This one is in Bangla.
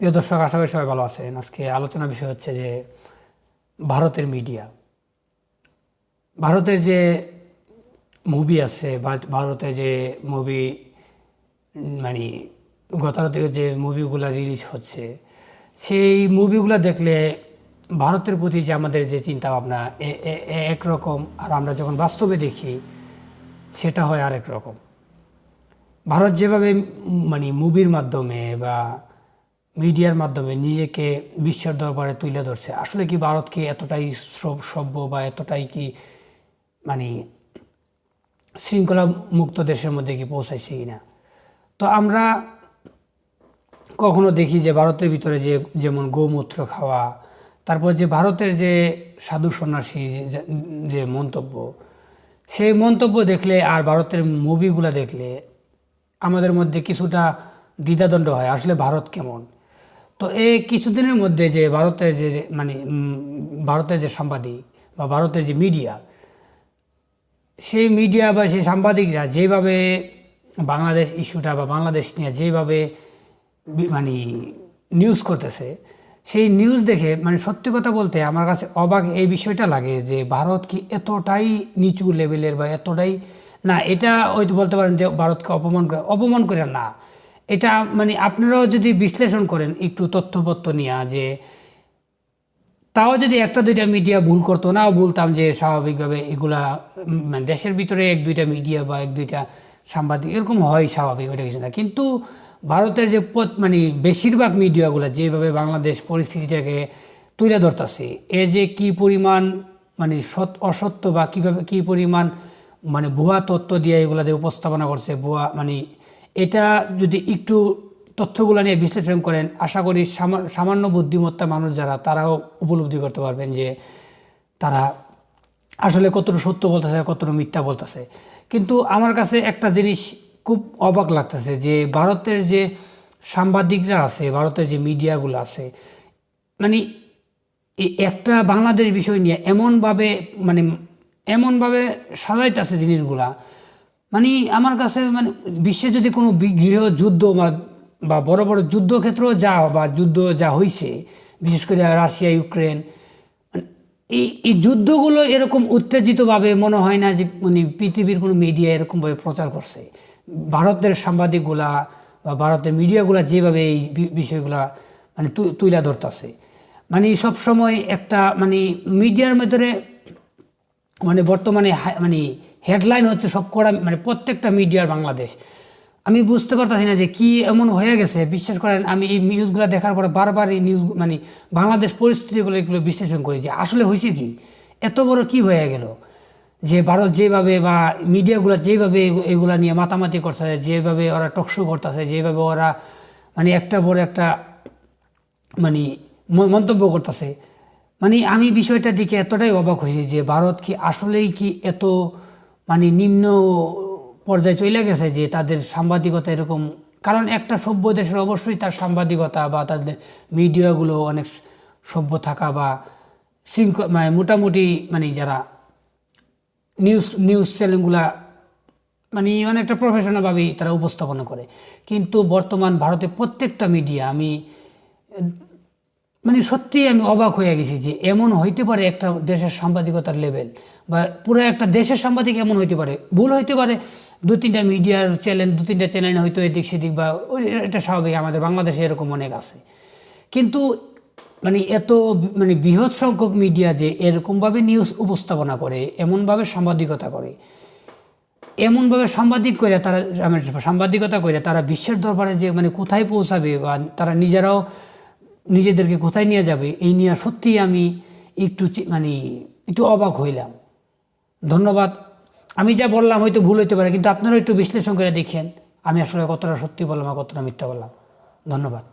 প্রিয় দর্শক, আশা করি সবাই ভালো আছেন। আজকে আলোচনা বিষয় হচ্ছে যে ভারতের মিডিয়া ভারতের যে মুভি আছে ভারতে যে মুভি মানে গতানুগতিক যে মুভিগুলো রিলিজ হচ্ছে, সেই মুভিগুলো দেখলে ভারতের প্রতি যে আমাদের যে চিন্তা ভাবনা একরকম, আর আমরা যখন বাস্তবে দেখি, সেটা হয় আরেক রকম। ভারত যেভাবে মানে মুভির মাধ্যমে বা মিডিয়ার মাধ্যমে নিজেকে বিশ্বের দরবারে তুলে ধরছে। আসলে কি ভারত কি এতটাই সভ- সভ্য বা এতটাই কি মানে শৃঙ্খলা মুক্ত দেশের মধ্যে কি পৌঁছাইছে কি না তো আমরা কখনো দেখি যে ভারতের ভিতরে যে যেমন গোমূত্র খাওয়া, তারপর যে ভারতের যে সাধু সন্ন্যাসী যে মন্তব্য, সেই মন্তব্য দেখলে আর ভারতের মুভিগুলো দেখলে আমাদের মধ্যে কিছুটা দ্বিধাদণ্ড হয়, আসলে ভারত কেমন? তো এই কিছুদিনের মধ্যে যে ভারতের যে মানে ভারতের যে সাংবাদিক বা ভারতের যে মিডিয়া, সেই মিডিয়া বা সেই সাংবাদিকরা যেভাবে বাংলাদেশ ইস্যুটা বা বাংলাদেশ নিয়ে যেভাবে মানে নিউজ করতেছে, সেই নিউজ দেখে মানে সত্যি কথা বলতে আমার কাছে অবাক এই বিষয়টা লাগে যে ভারত কি এতটাই নিচু লেভেলের বা এতটাই, না, এটা হয়তো বলতে পারেন যে ভারতকে অপমান করে অপমান করে না। এটা মানে আপনারাও যদি বিশ্লেষণ করেন, একটু তথ্যপত্র নিয়ে, যে তাও যদি একটা, দুইটা মিডিয়া ভুল করতো, নাও বলতাম যে স্বাভাবিকভাবে এগুলা মানে দেশের ভিতরে এক, দুইটা মিডিয়া বা এক, দুইটা সাংবাদিক, এরকম হয় স্বাভাবিক, ওইটা কিছু না। কিন্তু ভারতের যে পথ মানে বেশিরভাগ মিডিয়াগুলো যেভাবে বাংলাদেশ পরিস্থিতিটাকে তুলে ধরতেছে, এ যে কি পরিমাণ মানে সৎ অসত্য বা কীভাবে, কী পরিমাণ মানে ভুয়া তথ্য দিয়ে এগুলাতে উপস্থাপনা করছে, ভুয়া মানে এটা যদি একটু তথ্যগুলো নিয়ে বিশ্লেষণ করেন, আশা করি সামা- সামান্য বুদ্ধিমত্তা মানুষ যারা, তারাও উপলব্ধি করতে পারবেন যে তারা আসলে কতটা সত্য বলতেছে, কতটা মিথ্যা বলতেছে। কিন্তু আমার কাছে একটা জিনিস খুব অবাক লাগতেছে যে ভারতের যে সাংবাদিকরা আছে, ভারতের যে মিডিয়াগুলো আছে মানে একটা বাংলাদেশ বিষয় নিয়ে এমনভাবে মানে এমনভাবে সাজাইতেছে জিনিসগুলা মানে আমার কাছে মানে বিশ্বে যদি কোনো বি- গৃহ যুদ্ধ বা বড় বড় যুদ্ধক্ষেত্র যা বা যুদ্ধ যা হয়েছে বিশেষ করে রাশিয়া, ইউক্রেন মানে এই এই যুদ্ধগুলো এরকম উত্তেজিতভাবে মনে হয় না যে মানে পৃথিবীর কোনো মিডিয়া এরকমভাবে প্রচার করছে। ভারতের সাংবাদিকগুলা বা ভারতের মিডিয়াগুলা যেভাবে এই বিষয়গুলা মানে তু- তুলে ধরতেছে। মানে সব সময় একটা মানে মিডিয়ার ভিতরে মানে বর্তমানে মানে হেডলাইন হচ্ছে সব করা মানে প্রত্যেকটা মিডিয়ার বাংলাদেশ। আমি বুঝতে পারতাছি না যে কি এমন হয়ে গেছে। বিশ্বাস করেন, আমি এই নিউজগুলো দেখার পরে বারবার এই নিউজ মানে বাংলাদেশ পরিস্থিতিগুলো এগুলো বিশ্লেষণ করি যে আসলে হয়েছে কি? এত বড় কি হয়ে গেল? যে ভারত যেভাবে বা মিডিয়াগুলো যেভাবে এগু- এগুলা নিয়ে মাতামাতি করছে, যেভাবে ওরা টকশো করতেছে, যেভাবে ওরা মানে একটা বড় একটা মানে মন্তব্য করতেছে মানে আমি বিষয়টার দিকে এতটাই অবাক হয়েছি যে ভারত কি আসলেই কি এত মানে নিম্ন পর্যায়ে চলে গেছে যে তাদের সাংবাদিকতা এরকম, কারণ একটা সভ্য দেশের অবশ্যই তার সাংবাদিকতা বা তাদের মিডিয়াগুলো অনেক সভ্য থাকা বা শৃঙ্খল মানে মোটামুটি মানে যারা নিউজ নিউজ চ্যানেলগুলা মানে অনেকটা প্রফেশনালভাবেই তারা উপস্থাপনা করে। কিন্তু বর্তমান ভারতে প্রত্যেকটা মিডিয়া আমি মানে সত্যিই আমি অবাক হয়ে গেছি যে এমন হইতে পারে একটা দেশের সাংবাদিকতার লেভেল বা পুরো একটা দেশের সাংবাদিক এমন হইতে পারে। ভুল হইতে পারে। দু তিনটা মিডিয়ার চ্যানেল দু তিনটা চ্যানেল হয়তো এদিক সেদিক বা এটা স্বাভাবিক, আমাদের বাংলাদেশে এরকম অনেক আছে। কিন্তু মানে এত মানে বৃহৎ সংখ্যক মিডিয়া যে এরকমভাবে নিউজ উপস্থাপনা করে, এমনভাবে সাংবাদিকতা করে, এমনভাবে সাংবাদিক করে তারা মানে সাংবাদিকতা করে তারা বিশ্বের দরবারে যে মানে কোথায় পৌঁছাবে বা তারা নিজেরাও নিজেদেরকে কোথায় নিয়ে যাবে? এই নিয়ে সত্যিই আমি একটু মানে একটু অবাক হইলাম। ধন্যবাদ। আমি যা বললাম হয়তো ভুল হইতে পারে, কিন্তু আপনারা একটু বিশ্লেষণ করে দেখেন। আমি আসলে কতটা সত্যি বললাম আর কতটা মিথ্যা বললাম। ধন্যবাদ।